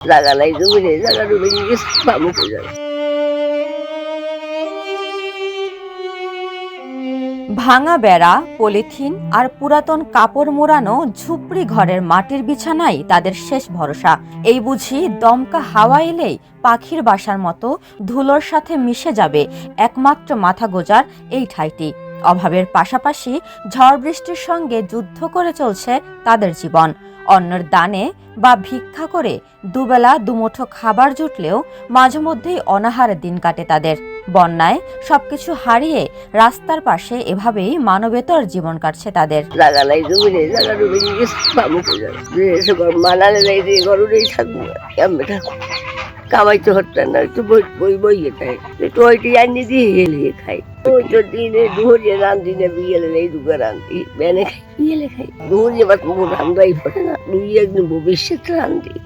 জায়গা নাই জমি নেই জায়গা ডুবে গেছে হয়ে যাবে। ভাঙা বেড়া, পলিথিন আর পুরাতন কাপড় মোড়ানো ঝুপড়ি ঘরের মাটির বিছানাই তাদের শেষ ভরসা। এই বুঝি দমকা হাওয়া এলেই পাখির বাসার মতো ধুলোর সাথে মিশে যাবে একমাত্র মাথা গোজার এই ঠাইটি। অভাবের পাশাপাশি ঝড় বৃষ্টির সঙ্গে যুদ্ধ করে চলছে তাদের জীবন। অন্যের দানে বা ভিক্ষা করে দুবেলা দুমুঠো খাবার জুটলেও মাঝে মধ্যেই অনাহারে দিন কাটে তাদের। বন্যায় সবকিছু হারিয়ে রাস্তার পাশে এভাবেই মানবেতর জীবন কাটছে তাদের। মানালে কামাইতে হচ্ছে না, একটু বই বই বইয়ে খাই। একটু ওইটি আনি দিয়ে হেলিয়ে খাই। তো দিনে রান্ধি না বিয়েলে নেই রান্ধি বেনে খাই বিয়েলে খাই। বা কোনো রান্দাই পড়ে না। দুই একদিন রান্ধি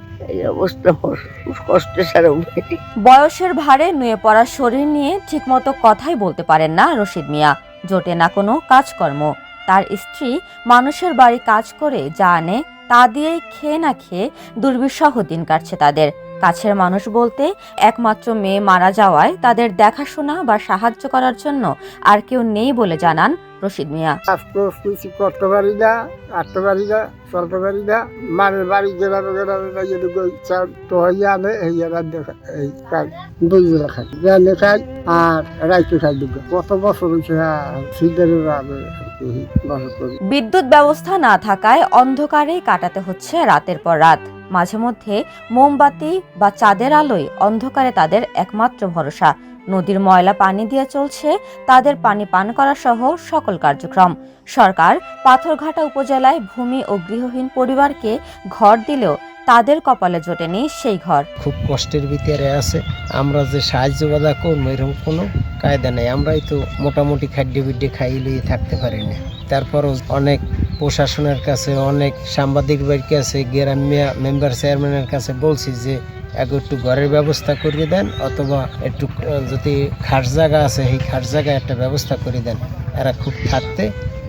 বয়সের ভারে নুয়ে পড়া শরীর নিয়ে ঠিকমতো কথাই বলতে পারেন না রশিদ মিয়া। জোটে না কোনো কাজকর্ম। তার স্ত্রী মানুষের বাড়ি কাজ করে যা আনে, তা দিয়েই খেয়ে না খেয়ে দুর্বিষহ দিন কাটছে তাদের। কাছের মানুষ বলতে একমাত্র মেয়ে মারা যাওয়ায় তাদের দেখাশোনা বা সাহায্য করার জন্য আর কেউ নেই বলে জানান রশিদ মিয়া। আজকে কিছু করতে পারি না আটতে পারি না চলতে পারি না। মানের বাড়ি গেলাম গেলাম এদিকে তো হইয়া আনে এই খাই দুই খাই খাই আর রাইতে খাই দুটো কত বছর হয়েছে আমি বিদ্যুৎ ব্যবস্থা না থাকায় অন্ধকারেই কাটাতে হচ্ছে রাতের পর রাত। মাঝে মধ্যে মোমবাতি বা চাঁদের আলোয় অন্ধকারে তাদের একমাত্র ভরসা। নদীর ময়লা পানি দিয়ে চলছে, তাদের পানি পান করা সহ সকল কার্যক্রম। সরকার পাথরঘাটা উপজেলায় ভূমি ও গৃহহীন পরিবারকে ঘর দিলেও তাদের কপালে জোটেনি সেই ঘর। খুব কষ্টের ভিতরে আছে। আমরা যে সাহায্য বাধা করব, এরকম কোনো কায়দা নেই। আমরাই তো মোটামুটি খাদ্য বিদ্য খাইলেই থাকতে পারি না। তারপরও অনেক প্রশাসনের কাছে অনেক সাংবাদিকের কাছে গ্রাম্য মেম্বার চেয়ারম্যানের কাছে বলছি যে, এক একটু ঘরের ব্যবস্থা করে দেন অথবা একটু যদি খাস জায়গা আছে, সেই খাস জায়গায় একটা ব্যবস্থা করে দেন। এরা খুব থাকতে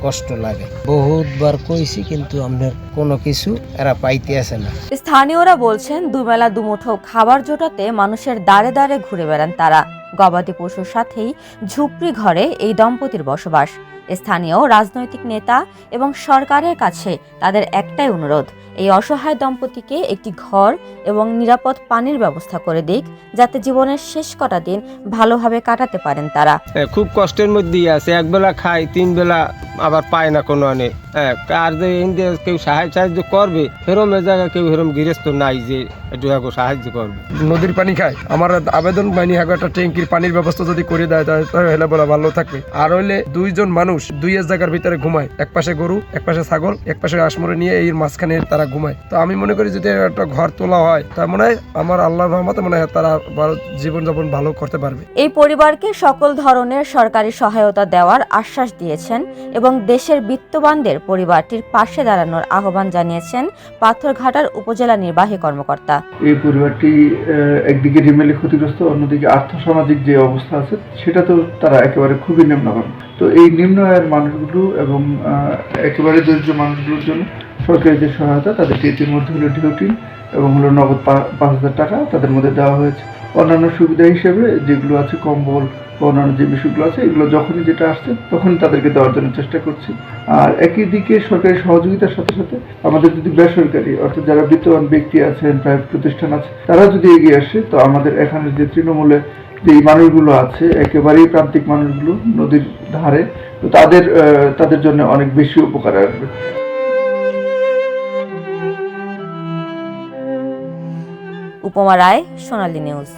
কষ্ট লাগে। বহুতবার কইছি, কিন্তু আমাদের কোনো কিছু এরা পাইতে আসে না। স্থানীয়রা বলছেন, দুবেলা দুমুঠো খাবার জোটাতে মানুষের দাঁড়ে দাঁড়ে ঘুরে বেড়ান তারা। গবাদি পশুর সাথেই ঝুপড়ি ঘরে এই দম্পতির বসবাস। স্থানীয় রাজনৈতিক নেতা এবং সরকারের কাছে তাদের একটাই অনুরোধ এই অসহায় দম্পতিকে একটি ঘর এবং নিরাপদ পানির ব্যবস্থা করে দিক যাতে জীবনের শেষ কটা দিন ভালোভাবে কাটাতে পারেন তারা। হ্যাঁ, খুব কষ্টের মধ্যেই আছে। একবেলা খায় তিন বেলা আবার পায় না কোনো আনে। হ্যাঁ আর যে ইন্ডিয়া কেউ সাহায্য সাহায্য করবে সেরম এ জায়গায় কেউ সেরম গৃহস্থ নাই যে একটু সাহায্য করবে। নদীর পানি খায়। আমার আবেদন বাহিনী হাগো একটা ট্যাঙ্কির পানির ব্যবস্থা যদি করে দেয় তাহলে তাহলে বলা ভালো থাকবে। আর হইলে দুইজন মানুষ দুই এক জায়গার ভিতরে ঘুমায়। এক পাশে গরু এক পাশে ছাগল এক পাশে আসমরে নিয়ে এই মাঝখানে তারা ঘুমায়। তো আমি মনে করি যদি একটা ঘর তোলা হয় তা মনে হয় আমার আল্লাহর রহমতে মনে হয় তারা জীবনযাপন ভালো করতে পারবে। এই পরিবারকে সকল ধরনের সরকারি সহায়তা দেওয়ার আশ্বাস দিয়েছেন এবং দেশের বিত্তবানদের পরিবারটির পাশে দাঁড়ানোর আহ্বান জানিয়েছেন পাথরঘাটার উপজেলা নির্বাহী কর্মকর্তা। এই পরিবারটি একদিকে রিমেলে ক্ষতিগ্রস্ত, অন্যদিকে আর্থসামাজিক যে অবস্থা আছে সেটা তো তারা একেবারে খুবই নিম্নগামী। তো এই নিম্ন আয়ের মানুষগুলো এবং একেবারে দরিদ্র মানুষগুলোর জন্য সরকারি যে সহায়তা, তাদেরকে ইতিমধ্যে হলো ডিউটি এবং হলো নগদ পাঁচ হাজার টাকা তাদের মধ্যে দেওয়া হয়েছে। অন্যান্য সুবিধা হিসেবে যেগুলো আছে, কম্বল বা অন্যান্য যে বিষয়গুলো আছে, এগুলো যখনই যেটা আসছে, তখনই তাদেরকে দেওয়ার জন্য চেষ্টা করছি। আর একই দিকে সরকারি সহযোগিতার সাথে সাথে আমাদের যদি বেসরকারি, অর্থাৎ যারা বিত্তবান ব্যক্তি আছেন প্রাইভেট প্রতিষ্ঠান আছে, তারা যদি এগিয়ে আসে, তো আমাদের এখানে যে তৃণমূলে যে মানুষগুলো আছে, একেবারেই প্রান্তিক মানুষগুলো নদীর ধারে, তো তাদের তাদের জন্য অনেক বেশি উপকার আসবে। উপমা রায়, সোনালী নিউজ।